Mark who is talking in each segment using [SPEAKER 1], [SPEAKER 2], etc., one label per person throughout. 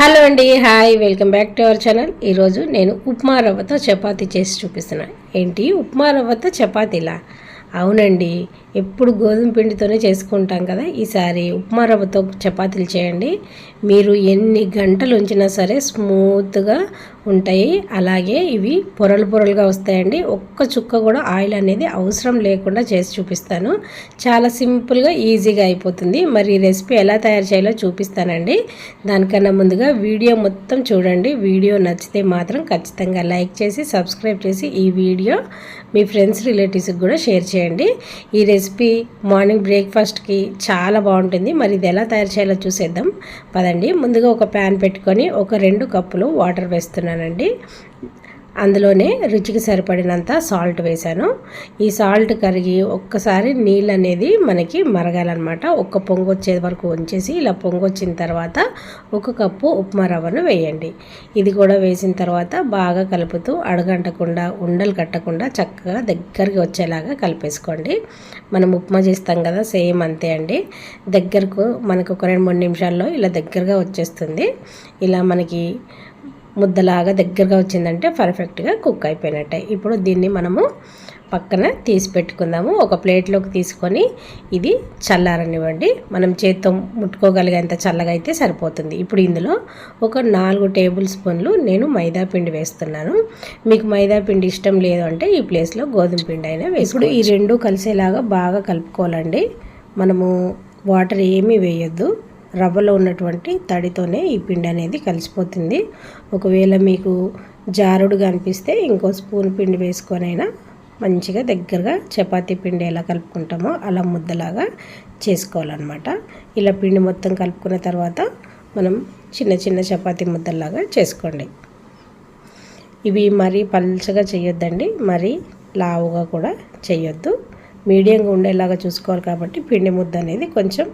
[SPEAKER 1] Hello అండి hi welcome back to our channel. ఈరోజు నేను ఉప్మా రవ్వతో చపాతీ చేసి చూపిస్తున్నాను ఏంటి? ఉప్మా రవ్వతో చపాతీలా? అవునండి. ఎప్పుడు గోధుమ పిండితోనే చేసుకుంటాం కదా. ఈసారి ఉప్మా రవ్వతో చపాతీలు చేయండి. మీరు ఎన్ని గంటలు ఉంచినా సరే స్మూత్గా ఉంటాయి. అలాగే ఇవి పొరలు పొరలుగా వస్తాయండి. ఒక్క చుక్క కూడా ఆయిల్ అనేది అవసరం లేకుండా చేసి చూపిస్తాను. చాలా సింపుల్గా ఈజీగా అయిపోతుంది. మరి ఈ రెసిపీ ఎలా తయారు చేయాలో చూపిస్తానండి. దానికన్నా ముందుగా వీడియో మొత్తం చూడండి. వీడియో నచ్చితే మాత్రం ఖచ్చితంగా లైక్ చేసి సబ్స్క్రైబ్ చేసి ఈ వీడియో మీ ఫ్రెండ్స్ రిలేటివ్స్కి కూడా షేర్ చేయండి. ఈ రెసిపీ మార్నింగ్ బ్రేక్ఫాస్ట్కి చాలా బాగుంటుంది. మరి ఇది ఎలా తయారు చేయాలో చూసేద్దాం. పదండి. ముందుగా ఒక ప్యాన్ పెట్టుకొని ఒక రెండు కప్పులు వాటర్ వేస్తున్నానండి. అందులోనే రుచికి సరిపడినంత సాల్ట్ వేశాను. ఈ సాల్ట్ కరిగి ఒక్కసారి నీళ్ళు అనేది మనకి మరగాలన్నమాట. ఒక్క పొంగు వచ్చే వరకు ఉంచేసి ఇలా పొంగు వచ్చిన తర్వాత ఒక కప్పు ఉప్మా రవ్వను వేయండి. ఇది కూడా వేసిన తర్వాత బాగా కలుపుతూ అడగంటకుండా ఉండలు కట్టకుండా చక్కగా దగ్గరికి వచ్చేలాగా కలిపేసుకోండి. మనం ఉప్మా చేస్తాం కదా సేమ్ అంతే అండి. దగ్గరకు మనకు ఒక రెండు మూడు నిమిషాల్లో ఇలా దగ్గరగా వచ్చేస్తుంది. ఇలా మనకి ముద్దలాగా దగ్గరగా వచ్చిందంటే పర్ఫెక్ట్గా కుక్ అయిపోయినట్టే. ఇప్పుడు దీన్ని మనము పక్కన తీసి పెట్టుకుందాము. ఒక ప్లేట్లోకి తీసుకొని ఇది చల్లారనివ్వండి. మనం చేత్తో ముట్టుకోగలిగేంత చల్లగా అయితే సరిపోతుంది. ఇప్పుడు ఇందులో ఒక నాలుగు టేబుల్ స్పూన్లు నేను మైదా పిండి వేస్తున్నాను. మీకు మైదా పిండి ఇష్టం లేదు అంటే ఈ ప్లేస్లో గోధుమ పిండి అయినా ఇప్పుడు ఈ రెండు కలిసేలాగా బాగా కలుపుకోవాలండి. మనము వాటర్ ఏమీ వేయొద్దు. రవ్వలో ఉన్నటువంటి తడితోనే ఈ పిండి అనేది కలిసిపోతుంది. ఒకవేళ మీకు జారుడుగా అనిపిస్తే ఇంకో స్పూన్ పిండి వేసుకొనైనా మంచిగా దగ్గరగా చపాతీ పిండి ఎలా కలుపుకుంటామో అలా ముద్దలాగా చేసుకోవాలన్నమాట. ఇలా పిండి మొత్తం కలుపుకున్న తర్వాత మనం చిన్న చిన్న చపాతీ ముద్దలాగా చేసుకోండి. ఇవి మరీ పల్చగా చేయొద్దండి మరీ లావుగా కూడా చేయొద్దు. మీడియంగా ఉండేలాగా చూసుకోవాలి కాబట్టి పిండి ముద్ద అనేది కొంచెం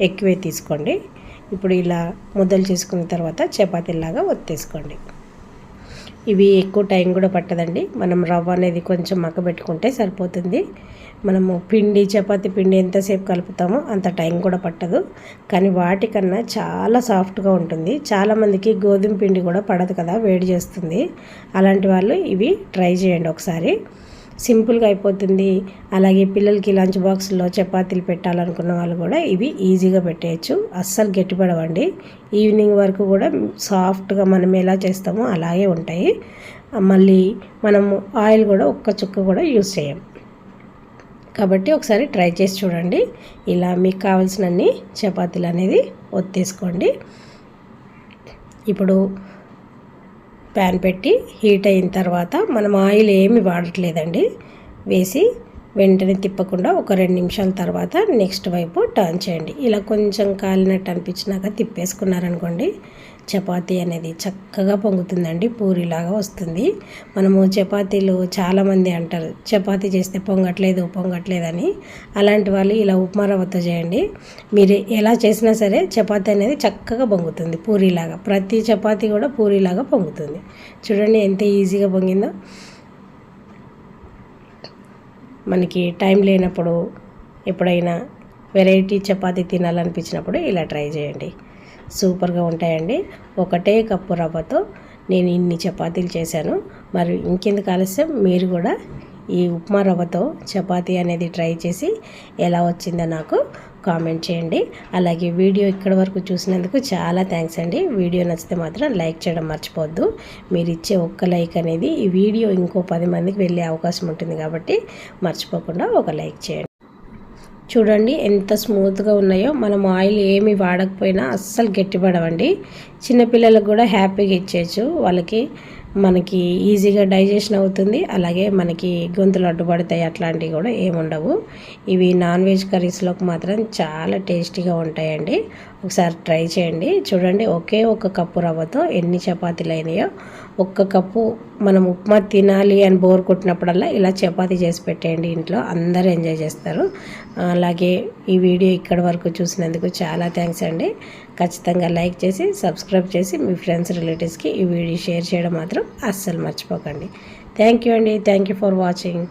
[SPEAKER 1] ఎక్కువే తీసుకోండి. ఇప్పుడు ఇలా ముద్దలు చేసుకున్న తర్వాత చపాతీలాగా ఒత్తేసుకోండి. ఇవి ఎక్కువ టైం కూడా పట్టదండి. మనం రవ్వ అనేది కొంచెం మగ్గబెట్టుకుంటే సరిపోతుంది. మనము పిండి చపాతి పిండి ఎంతసేపు కలుపుతామో అంత టైం కూడా పట్టదు. కానీ వాటికన్నా చాలా సాఫ్ట్గా ఉంటుంది. చాలామందికి గోధుమ పిండి కూడా పడదు కదా వేడి చేస్తుంది. అలాంటి వాళ్ళు ఇవి ట్రై చేయండి ఒకసారి. సింపుల్గా అయిపోతుంది. అలాగే పిల్లలకి లంచ్ బాక్స్లో చపాతీలు పెట్టాలనుకున్న వాళ్ళు కూడా ఇవి ఈజీగా పెట్టేయచ్చు. అస్సలు గట్టిపడవండి. ఈవినింగ్ వరకు కూడా సాఫ్ట్గా మనం ఎలా చేస్తామో అలాగే ఉంటాయి. మళ్ళీ మనము ఆయిల్ కూడా ఒక్క చుక్క కూడా యూస్ చేయం. కాబట్టి ఒకసారి ట్రై చేసి చూడండి. ఇలా మీకు కావాల్సినన్ని చపాతీలు అనేది ఒత్తేసుకోండి. ఇప్పుడు ప్యాన్ పెట్టి హీట్ అయిన తర్వాత మనం ఆయిల్ ఏమి వాడట్లేదండి. వేసి వెంటనే తిప్పకుండా ఒక రెండు నిమిషాల తర్వాత నెక్స్ట్ వైపు టర్న్ చేయండి. ఇలా కొంచెం కాలినట్టు అనిపించినాక తిప్పేసుకున్నారనుకోండి చపాతీ అనేది చక్కగా పొంగుతుందండి పూరిలాగా వస్తుంది. మనము చపాతీలు చాలామంది అంటారు చపాతీ చేస్తే పొంగట్లేదు పొంగట్లేదు అని అలాంటి వాళ్ళు ఇలా ఉప్మా రవ్వతో చేయండి. మీరు ఎలా చేసినా సరే చపాతీ అనేది చక్కగా పొంగుతుంది పూరిలాగా. ప్రతి చపాతీ కూడా పూరిలాగా పొంగుతుంది. చూడండి ఎంత ఈజీగా పొంగిందో. మనకి టైం లేనప్పుడు ఎప్పుడైనా వెరైటీ చపాతీ తినాలనిపించినప్పుడు ఇలా ట్రై చేయండి. సూపర్గా ఉంటాయండి. ఒకటే కప్పు రవ్వతో నేను ఇన్ని చపాతీలు చేశాను. మరి ఇంకెందుకు ఆలస్యం? మీరు కూడా ఈ ఉప్మా రవ్వతో చపాతీ అనేది ట్రై చేసి ఎలా వచ్చిందో నాకు కామెంట్ చేయండి. అలాగే వీడియో ఇక్కడ వరకు చూసినందుకు చాలా థ్యాంక్స్ అండి. వీడియో నచ్చితే మాత్రం లైక్ చేయడం మర్చిపోవద్దు. మీరు ఇచ్చే ఒక్క లైక్ అనేది ఈ వీడియో ఇంకో పది మందికి వెళ్ళే అవకాశం ఉంటుంది కాబట్టి మర్చిపోకుండా ఒక లైక్ చేయండి. చూడండి ఎంత స్మూత్గా ఉన్నాయో. మనం ఆయిల్ ఏమి వాడకపోయినా అస్సలు గట్టిపడవండి. చిన్నపిల్లలకు కూడా హ్యాపీగా ఇచ్చేయచ్చు. వాళ్ళకి మనకి ఈజీగా డైజెషన్ అవుతుంది. అలాగే మనకి గొంతులు అడ్డుపడతాయి. అట్లాంటివి కూడా ఏముండవు. ఇవి నాన్ వెజ్ కర్రీస్లోకి మాత్రం చాలా టేస్టీగా ఉంటాయండి. ఒకసారి ట్రై చేయండి. చూడండి ఒకే ఒక కప్పు రవ్వతో ఎన్ని చపాతీలు అయినాయో. ఒక్క కప్పు మనం ఉప్మా తినాలి అని బోర్ కొట్టినప్పుడల్లా ఇలా చపాతీ చేసి పెట్టేయండి ఇంట్లో. అందరూ ఎంజాయ్ చేస్తారు. అలాగే ఈ వీడియో ఇక్కడి వరకు చూసినందుకు చాలా థ్యాంక్స్ అండి. ఖచ్చితంగా లైక్ చేసి సబ్స్క్రైబ్ చేసి మీ ఫ్రెండ్స్ రిలేటివ్స్కి ఈ వీడియో షేర్ చేయడం మాత్రం అస్సలు మర్చిపోకండి. థ్యాంక్ యూ అండి. Thank you for watching.